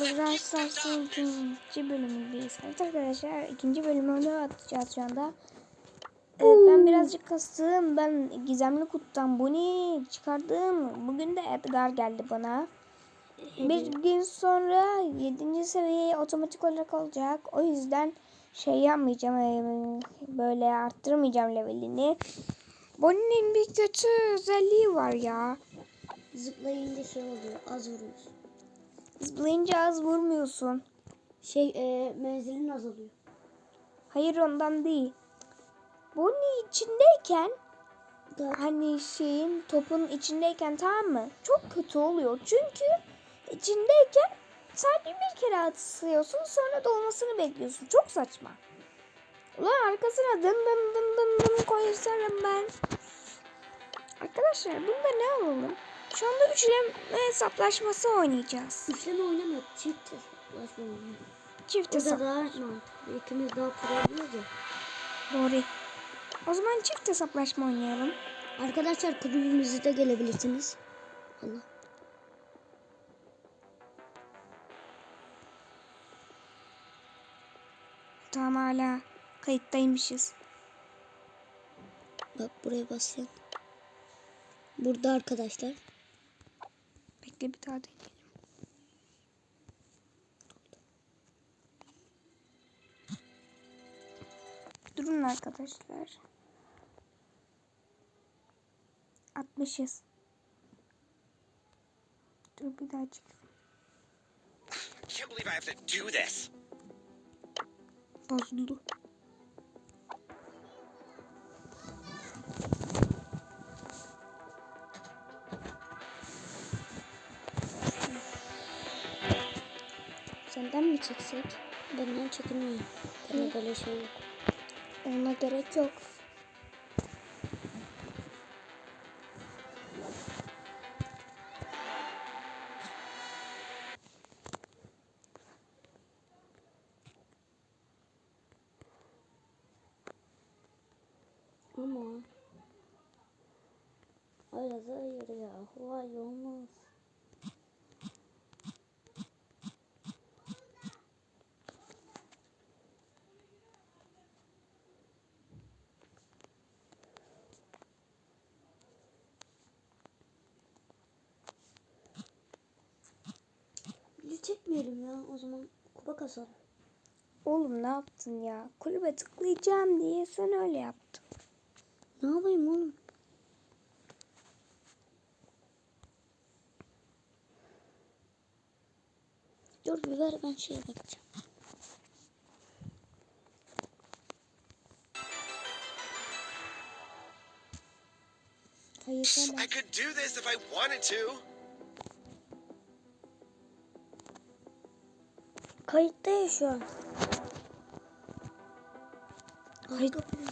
merhaba Brawl Stars'ın ikinci bölümündeyiz. Evet arkadaşlar ikinci bölümünü atacağız şu anda. Ee, ben birazcık kastım. Ben gizemli kutudan Bonnie çıkardım. Bugün de Edgar geldi bana. Bir gün sonra 7. seviyeye otomatik olarak olacak. O yüzden şey yapmayacağım. ee, Böyle arttırmayacağım levelini. Bonnie'nin bir kötü özelliği var ya. Zıplayınca şey oluyor. Az vuruyorsun. Zıplayınca az vurmuyorsun. Şey e, menzilin azalıyor. Hayır ondan değil. Bonnie içindeyken Da, hani şeyin topun içindeyken tamam mı? Çok kötü oluyor. Çünkü içindeyken sadece bir kere atıyorsun sonra dolmasını bekliyorsun. Çok saçma. Ulan arkasına dım dım dım dım dım koysarım ben. Arkadaşlar bunda ne alalım? Şu anda üçleme hesaplaşması oynayacağız. üçleme oynamıyor. Çift hesaplaşma oynuyor. Çift hesap. daha mantıklı. İkimiz daha pro oluyoruz ya. Doğru. O zaman çift hesaplaşma oynayalım. Arkadaşlar kulübümüze de gelebilirsiniz. Allah. Tamam hala kayıttaymışız. Bak buraya basın. Burada arkadaşlar. Bekle bir daha deneyelim. Durun arkadaşlar. 60'ız. Dur bir daha çık. Can't believe I have to do this. Bozuldu. Senden mi çeksek? Benden çekinmiyor. Bana böyle şey yok. Ona gerek yok. Ama arada yürü ya. Vay olmaz. Çekmeyelim ya o zaman kupa kasalım. Oğlum ne yaptın ya? Kulübe tıklayacağım diye sen öyle yaptın. Ne yapayım oğlum? Dur bir ver ben şeye bakacağım. Hayır. I could do this if I wanted to. Kayıttayız şu an. Hayır. Bitti.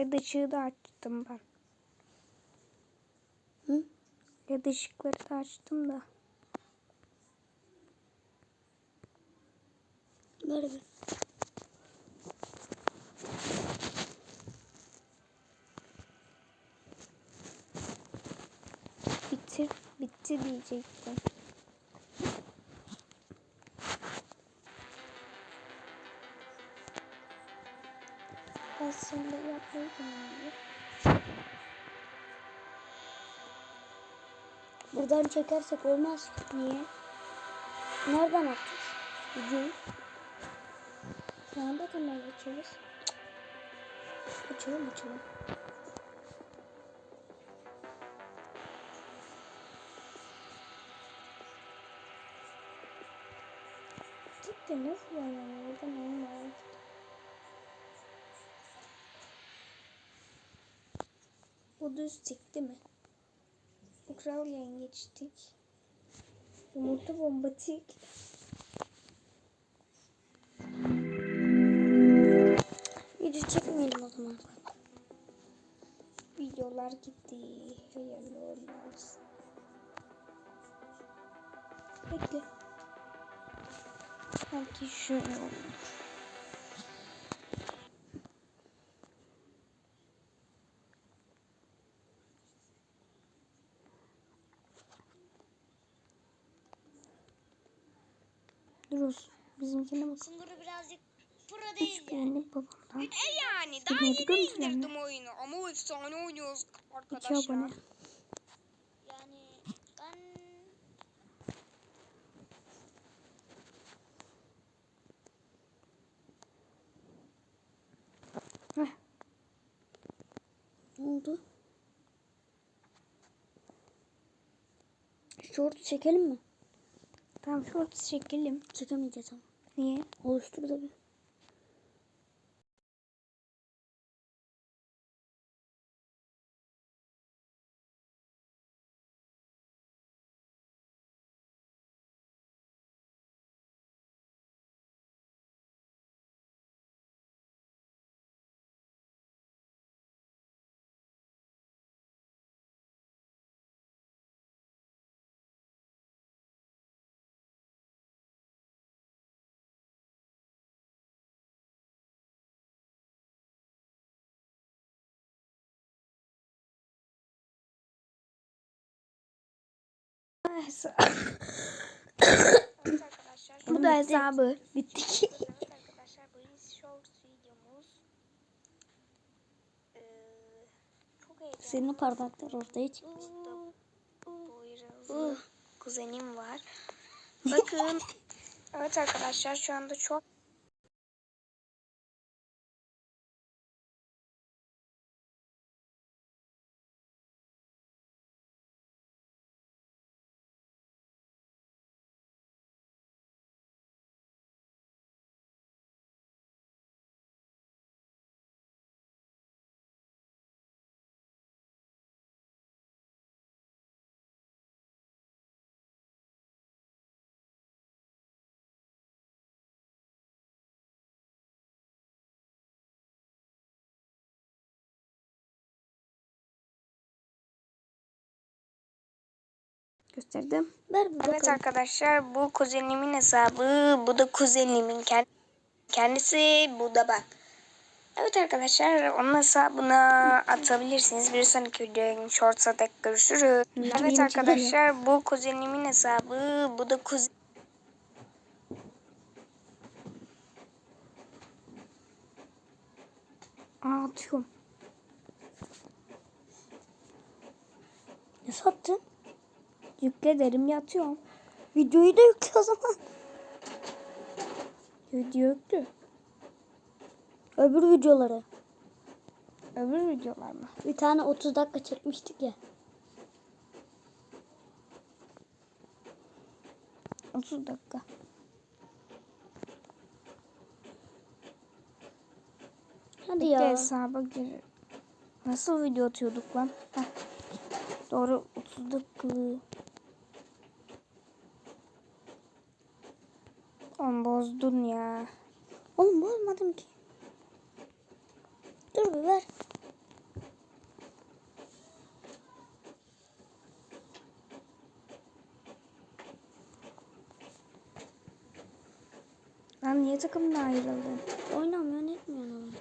Led ışığı da açtım ben. Hı? Led ışıkları da açtım da. Bir. Bitir, bitti diyecektim. Aslında yapmayı deniyorum. Buradan çekersek olmaz. Niye? Nereden atacağız? Videoyu. Sana da kanal açarız. Açalım açalım. De nasıl yani? Orada ne var? Bu düz tik değil mi? Bu kral yengeç tik. Yumurta bomba tik. Video çekmeyelim o zaman. Videolar gitti. Hayırlı olsun. Bekle. Belki şöyle olur. Dur olsun. Bizimkine bak. Sungur'u birazcık pro değil Üç günlük babamdan. E yani daha yeni indirdim oyunu ama efsane oynuyoruz İki arkadaşlar. abone. Yani ben Heh. ne oldu? Short çekelim mi? Tamam short çekelim. Çekemeyeceğiz ama. Niye? Oluştur da bir. Evet arkadaşlar. Bu da hesabı. Bittik. Evet arkadaşlar bu short videomuz. Ee. Senin parmaklar ortaya çıktı. Boyrazlı kuzenim var. Bakın. evet arkadaşlar şu anda çok Gösterdim. Ver bakalım. Evet arkadaşlar bu kuzenimin hesabı. Bu da kuzenimin kend- kendisi. Bu da ben. Evet arkadaşlar onun hesabına atabilirsiniz. Bir sonraki videonun shorts'a tek görüşürüz. Evet arkadaşlar bu kuzenimin hesabı. Bu da kuzen... Aa atıyorum. Ne sattın? Yükle derim yatıyorum. Videoyu da yükle o zaman. Video yüklü. Öbür videoları. Öbür videolar mı? Bir tane 30 dakika çekmiştik ya. 30 dakika. Hadi Bir de ya. hesaba gir. Nasıl video atıyorduk lan? Heh. Doğru 30 dakikalığı. Oğlum bozdun ya. Oğlum bozmadım ki. Dur bir ver. Lan niye takımdan ayrıldın? Oynamıyor etmiyor ama.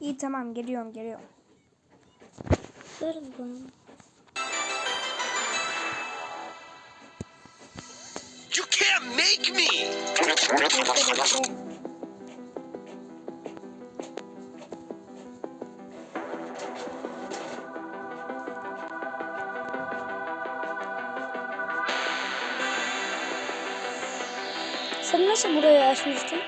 İyi tamam geliyorum geliyorum. Ver bir bana. Sen nasıl burayı açmıştın?